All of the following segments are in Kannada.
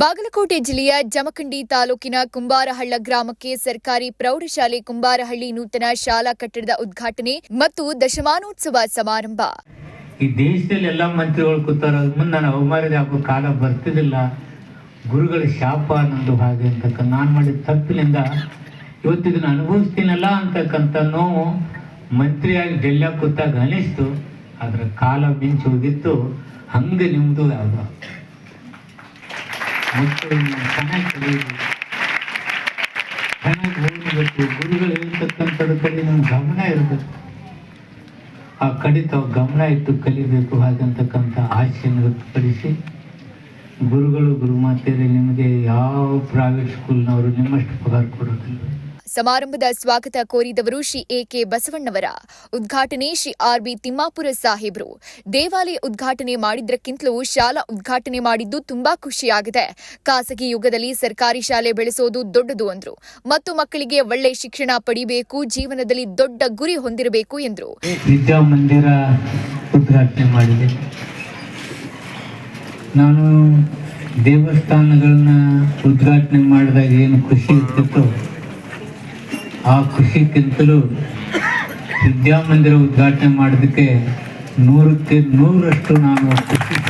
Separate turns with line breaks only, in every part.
ಬಾಗಲಕೋಟೆ ಜಿಲ್ಲೆಯ ಜಮಖಂಡಿ ತಾಲೂಕಿನ ಕುಂಬಾರಹಳ್ಳ ಗ್ರಾಮಕ್ಕೆ ಸರ್ಕಾರಿ ಪ್ರೌಢಶಾಲೆ ಕುಂಬಾರಹಳ್ಳಿ ನೂತನ ಶಾಲಾ ಕಟ್ಟಡದ ಉದ್ಘಾಟನೆ ಮತ್ತು ದಶಮಾನೋತ್ಸವ ಸಮಾರಂಭ.
ಈ ದೇಶದಲ್ಲಿ ಎಲ್ಲ ಮಂತ್ರಿಗಳು ಕೂತಾರ ಮುಂದೆ ನಾನು ಅವಮಾನದ ಆಗೋ ಕಾಲ ಬರ್ತಿದ್ದಿಲ್ಲ. ಗುರುಗಳ ಶಾಪ ಅನ್ನೋದು ಹಾಗೆ ಅಂತಕ್ಕ ನಾನು ಮಾಡಿದ ತಪ್ಪಿನಿಂದ ಇವತ್ತು ಇದನ್ನು ಅನುಭವಿಸ್ತೀನಲ್ಲ ಅಂತಕ್ಕಂಥ ನೋವು ಮಂತ್ರಿಯಾಗಿ ಗೆಲ್ಲ ಕೂತಾಗ ಅನಿಸ್ತು. ಅದರ ಕಾಲ ಮಿಂಚು ಹೋಗಿತ್ತು ಹಂಗೆ ನಿಮ್ಮದು ಯಾವುದು. ಮಕ್ಕಳನ್ನ ಗುರುಗಳು ಹೇಳ್ತಕ್ಕಂಥದ್ರ ಕಡೆ ನಮ್ಮ ಗಮನ ಇರಬೇಕು ಆ ಕಡೆ ತಾವು ಗಮನ ಇಟ್ಟು ಕಲಿಬೇಕು ಹಾಗಂತಕ್ಕಂಥ ಆಸೆಯನ್ನು ವ್ಯಕ್ತಪಡಿಸಿ ಗುರುಗಳು ಗುರುಮಾತೆಯರೇ, ನಿಮಗೆ ಯಾವ ಪ್ರೈವೇಟ್ ಸ್ಕೂಲ್ನವರು ನಿಮ್ಮಷ್ಟು ಪಗಾರ ಕೊಡೋದಿಲ್ಲ.
ಸಮಾರಂಭದ ಸ್ವಾಗತ ಕೋರಿದವರು ಶ್ರೀ ಎಕೆ ಬಸವಣ್ಣವರ. ಉದ್ಘಾಟನೆ ಶ್ರೀ ಆರ್ ಬಿ ತಿಮ್ಮಾಪುರ ಸಾಹೇಬ್ರು. ದೇವಾಲಯ ಉದ್ಘಾಟನೆ ಮಾಡಿದ್ರಕ್ಕಿಂತಲೂ ಶಾಲಾ ಉದ್ಘಾಟನೆ ಮಾಡಿದ್ದು ತುಂಬಾ ಖುಷಿಯಾಗಿದೆ. ಖಾಸಗಿ ಯುಗದಲ್ಲಿ ಸರ್ಕಾರಿ ಶಾಲೆ ಬೆಳೆಸೋದು ದೊಡ್ಡದು ಅಂದ್ರು. ಮತ್ತು ಮಕ್ಕಳಿಗೆ ಒಳ್ಳೆ ಶಿಕ್ಷಣ ಪಡಿಬೇಕು, ಜೀವನದಲ್ಲಿ ದೊಡ್ಡ ಗುರಿ ಹೊಂದಿರಬೇಕು ಎಂದರು.
ನಾನು ದೇವಸ್ಥಾನಗಳನ್ನ ಉದ್ಘಾಟನೆ ಮಾಡಿದಾಗ ಏನು ಖುಷಿ ಇರ್ತಿತ್ತು ಆ ಖುಷಿಗಿಂತಲೂ ವಿದ್ಯಾಮಂದಿರ ಉದ್ಘಾಟನೆ ಮಾಡೋದಕ್ಕೆ ನೂರಕ್ಕೆ ನೂರಷ್ಟು ನಾನು ಖುಷಿ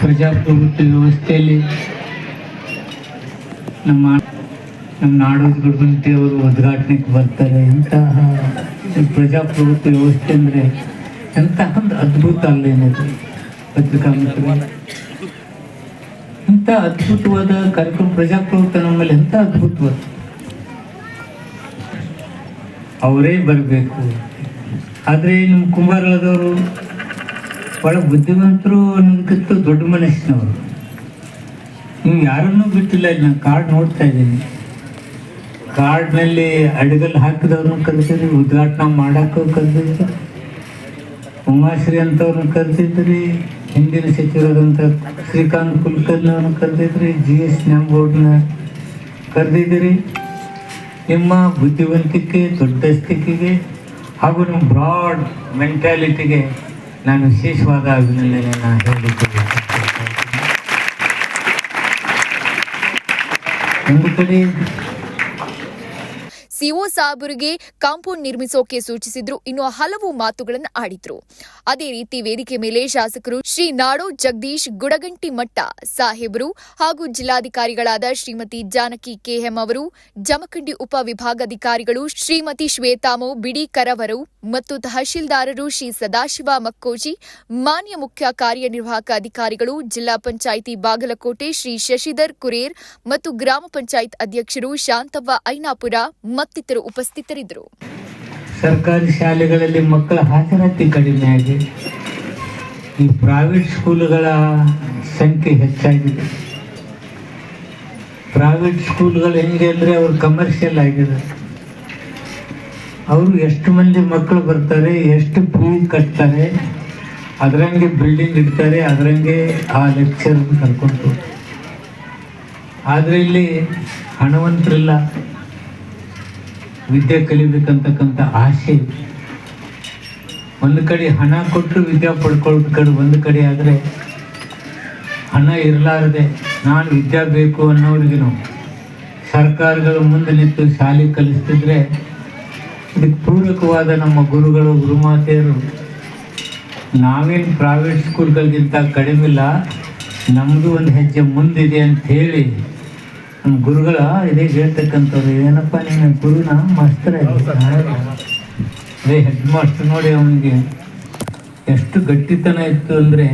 ಪ್ರಜಾಪ್ರಭುತ್ವ ವ್ಯವಸ್ಥೆಯಲ್ಲಿ ನಮ್ಮ ನಮ್ಮ ನಾಡೋಜ ಗುರುಗಂಟಿ ಅವರು ಉದ್ಘಾಟನೆಗೆ ಬರ್ತಾರೆ. ಎಂತಹ ಪ್ರಜಾಪ್ರಭುತ್ವ ವ್ಯವಸ್ಥೆ ಅಂದರೆ ಎಂತಹ ಒಂದು ಅದ್ಭುತ ಅಲ್ಲೇನಿದೆ ಪತ್ರಿಕಾ ಮಿತ್ರರೇ ಇಂಥ ಅದ್ಭುತವಾದ ಕಾರ್ಯಕ್ರಮ, ಪ್ರಜಾಪ್ರಭುತ್ವ ನಮ್ಮಲ್ಲಿ ಎಂಥ ಅದ್ಭುತವಾದ? ಅವರೇ ಬರಬೇಕು. ಆದರೆ ನಮ್ಮ ಕುಂಬಾರಳದವರು ಬಹಳ ಬುದ್ಧಿವಂತರು ಅನ್ನೋದಕ್ಕಿಂತ ದೊಡ್ಡ ಮನಸ್ಸಿನವರು ನೀವು ಯಾರನ್ನೂ ಬಿಟ್ಟಿಲ್ಲ ನಾನು ಕಾರ್ಡ್ ನೋಡ್ತಾ ಇದ್ದೀನಿ. ಕಾರ್ಡ್ನಲ್ಲಿ ಅಡಿಗಲ್ ಹಾಕಿದವ್ರನ್ನ ಕರೆಸಿದ್ರಿ ಉದ್ಘಾಟನೆ ಮಾಡಕ್ಕೂ ಕರೆದಿದ್ರು, ಉಮಾಶ್ರೀ ಅಂತವ್ರನ್ನ ಕರೆದಿದ್ರಿ. ಹಿಂದಿನ ಸಚಿವರಾದಂಥ ಶ್ರೀಕಾಂತ್ ಕುಲಕರ್ಣಿ ಅವ್ರನ್ನ ಕರೆದಿದ್ರಿ, ಜಿ ಎಸ್ ನ್ಯಾಮ್ ಬೋರ್ಡ್ನ ಕರೆದಿದ್ದೀರಿ ನಿಮ್ಮ ಬುದ್ಧಿವಂತಿಕೆ ದೊಡ್ಡಸ್ತಿಕೆಗೆ ಹಾಗೂ ನಿಮ್ಮ ಬ್ರಾಡ್ ಮೆಂಟ್ಯಾಲಿಟಿಗೆ ನಾನು ವಿಶೇಷವಾದ ಅಭಿನಂದನೆಯನ್ನು ಹೇಳಿದ್ದೇನೆ. ಒಂದು ಕಡೆ
ಸಿಒ ಸಾಬರಿಗೆ ಕಾಂಪೌಂಡ್ ನಿರ್ಮಿಸೋಕೆ ಸೂಚಿಸಿದ್ರು. ಇನ್ನು ಹಲವು ಮಾತುಗಳನ್ನು ಆಡಿದ್ರು. ಅದೇ ರೀತಿ ವೇದಿಕೆ ಮೇಲೆ ಶಾಸಕರು ಶ್ರೀ ನಾಡೋ ಜಗದೀಶ್ ಗುಡಗಂಟಿ ಮಟ್ಟ ಸಾಹೇಬರು ಹಾಗೂ ಜಿಲ್ಲಾಧಿಕಾರಿಗಳಾದ ಶ್ರೀಮತಿ ಜಾನಕಿ ಕೆಎಂ ಅವರು, ಜಮಖಂಡಿ ಉಪವಿಭಾಗಾಧಿಕಾರಿಗಳು ಶ್ರೀಮತಿ ಶ್ವೇತಾಮೋ ಬಿಡಿಕರವರು ಮತ್ತು ತಹಶೀಲ್ದಾರರು ಶ್ರೀ ಸದಾಶಿವ ಮಕ್ಕೋಜಿ, ಮಾನ್ಯ ಮುಖ್ಯ ಕಾರ್ಯನಿರ್ವಾಹಕ ಅಧಿಕಾರಿಗಳು ಜಿಲ್ಲಾ ಪಂಚಾಯಿತಿ ಬಾಗಲಕೋಟೆ ಶ್ರೀ ಶಶಿಧರ್ ಕುರೇರ್ ಮತ್ತು ಗ್ರಾಮ ಪಂಚಾಯತ್ ಅಧ್ಯಕ್ಷರು ಶಾಂತವ್ವ ಐನಾಪುರ ಮತ್ತಿತರರು ಉಪಸ್ಥಿತರಿದ್ದರು.
ಸರ್ಕಾರಿ ಶಾಲೆಗಳಲ್ಲಿ ಮಕ್ಕಳ ಹಾಜರಾತಿ ಕಡಿಮೆ ಆಗಿದೆ. ಈ ಪ್ರೈವೇಟ್ ಸ್ಕೂಲ್ಗಳ ಸಂಖ್ಯೆ ಹೆಚ್ಚಾಗಿದೆ. ಪ್ರೈವೇಟ್ ಸ್ಕೂಲ್ಗಳು ಹೆಂಗೆ ಅಂದರೆ ಅವರು ಕಮರ್ಷಿಯಲ್ ಆಗಿದೆ ಅವರು ಎಷ್ಟು ಮಂದಿ ಮಕ್ಕಳು ಬರ್ತಾರೆ, ಎಷ್ಟು ಫೀ ಕಟ್ತಾರೆ, ಅದರಂಗೆ ಬಿಲ್ಡಿಂಗ್ ಇಡ್ತಾರೆ, ಅದರಂಗೆ ಆ ಲೆಕ್ಚರ್ ಕರ್ಕೊಂಡು ಆದರೆ ಇಲ್ಲಿ ಹಣವಂತರಿಲ್ಲ. ವಿದ್ಯೆ ಕಲಿಬೇಕಂತಕ್ಕಂಥ ಆಸೆ. ಒಂದು ಕಡೆ ಹಣ ಕೊಟ್ಟರು ವಿದ್ಯೆ ಪಡ್ಕೊಳ್ಳೋದು ಒಂದು ಕಡೆ ಆದರೆ ಹಣ ಇರಲಾರದೆ ನಾನು ವಿದ್ಯೆ ಬೇಕು ಅನ್ನೋರಿಗೂ ಸರ್ಕಾರಗಳು ಮುಂದೆ ನಿಂತು ಶಾಲೆ ಕಲಿಸ್ತಿದ್ರೆ ಇದಕ್ಕೆ ಪೂರಕವಾದ ನಮ್ಮ ಗುರುಗಳು, ಗುರುಮಾತೆಯರು ನಾವೇನು ಪ್ರೈವೇಟ್ ಸ್ಕೂಲ್ಗಳಿಗಿಂತ ಇಲ್ಲ ನಮ್ಮದು ಒಂದು ಹೆಜ್ಜೆ ಮುಂದಿದೆ ಅಂತ ಹೇಳಿ ನಮ್ಮ ಗುರುಗಳ ಇದೇ ಹೇಳ್ತಕ್ಕಂಥವ್ರು ಏನಪ್ಪ ನೀನು ಗುರುನ ಮಾಸ್ತರ ಅದೇ ಹೆಡ್ ಮಾಸ್ಟರ್ ನೋಡಿ ಅವನಿಗೆ ಎಷ್ಟು ಗಟ್ಟಿತನ ಇತ್ತು ಅಂದರೆ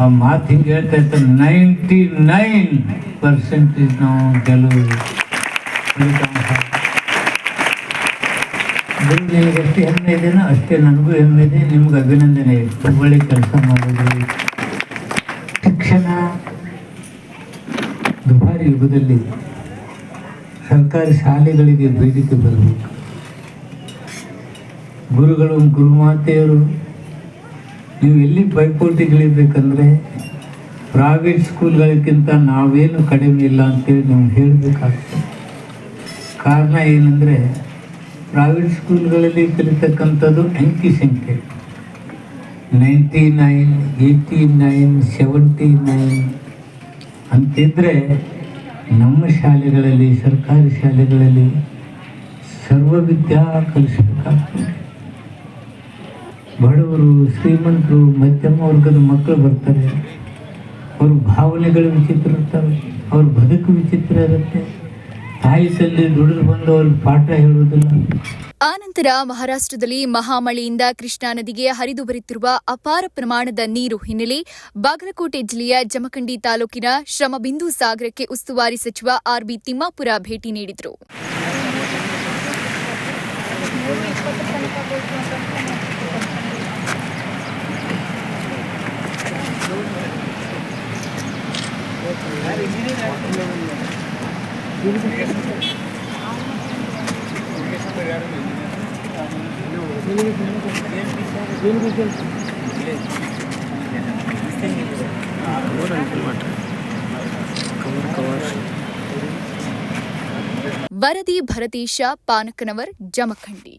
ಆ ಮಾತು ಹಿಂಗೆ ಹೇಳ್ತಾ ಇರ್ತಾರೆ ನೈಂಟಿ ನೈನ್ ಪರ್ಸೆಂಟೇಜ್ ನಾವು ಗೆಲುವು ನಿನಗೆ ಎಷ್ಟು ಹೆಮ್ಮೆ ಇದೆಯೋ ಅಷ್ಟೇ ನನಗೂ ಹೆಮ್ಮೆ ಇದೆ ನಿಮ್ಗೆ ಅಭಿನಂದನೆ. ಒಳ್ಳೆ ಕೆಲಸ ಮಾಡೋದು ಶಿಕ್ಷಣ ದುಬಾರಿ ಯುಗದಲ್ಲಿ ಸರ್ಕಾರಿ ಶಾಲೆಗಳಿಗೆ ಬೇಡಿಕೆ ಬರಬೇಕು. ಗುರುಗಳು, ಗುರುಮಾತೆಯರು, ನೀವು ಎಲ್ಲಿ ಪೈಪೋಟಿಗಳಿರ್ಬೇಕಂದ್ರೆ ಪ್ರೈವೇಟ್ ಸ್ಕೂಲ್ಗಳಿಗಿಂತ ನಾವೇನು ಕಡಿಮೆ ಇಲ್ಲ ಅಂತೇಳಿ ನೀವು ಹೇಳಬೇಕಾಗ್ತದೆ ಕಾರಣ ಏನಂದರೆ ಪ್ರೈವೇಟ್ ಸ್ಕೂಲ್ಗಳಲ್ಲಿ ಕಲಿತಕ್ಕಂಥದ್ದು ಅಂಕಿ ಸಂಖ್ಯೆ. Ninety nine eighty nine seventy nine ಅಂತಿದ್ದರೆ ನಮ್ಮ ಶಾಲೆಗಳಲ್ಲಿ, ಸರ್ಕಾರಿ ಶಾಲೆಗಳಲ್ಲಿ ಸರ್ವವಿದ್ಯಾ ಕಲಿಸಬೇಕಾಗ್ತದೆ. ಬಡವರು, ಶ್ರೀಮಂತರು, ಮಧ್ಯಮ ವರ್ಗದ ಮಕ್ಕಳು ಬರ್ತಾರೆ. ಅವ್ರ ಭಾವನೆಗಳು ವಿಚಿತ್ರ ಇರ್ತವೆ, ಅವ್ರ ಬದುಕು ವಿಚಿತ್ರ ಇರುತ್ತೆ. ತಾಯಿ ದುಡಿದು ಬಂದು ಅವ್ರಿಗೆ ಪಾಠ ಹೇಳುವುದಿಲ್ಲ.
ಆನಂತರ ಮಹಾರಾಷ್ಟ್ರದಲ್ಲಿ ಮಹಾಮಳೆಯಿಂದ ಕೃಷ್ಣಾ ನದಿಗೆ ಹರಿದು ಬರುತ್ತಿರುವ ಅಪಾರ ಪ್ರಮಾಣದ ನೀರು ಹಿನ್ನೆಲೆ ಬಾಗಲಕೋಟೆ ಜಿಲ್ಲೆಯ ಜಮಖಂಡಿ ತಾಲೂಕಿನ ಶ್ರಮಬಿಂದು ಸಾಗರಕ್ಕೆ ಉಸ್ತುವಾರಿ ಸಚಿವ ಆರ್ಬಿ ತಿಮ್ಮಾಪುರ ಭೇಟಿ ನೀಡಿದರು. ವರದಿ ಭರತೇಶ ಪಾನಕನವರ್ ಜಮಖಂಡಿ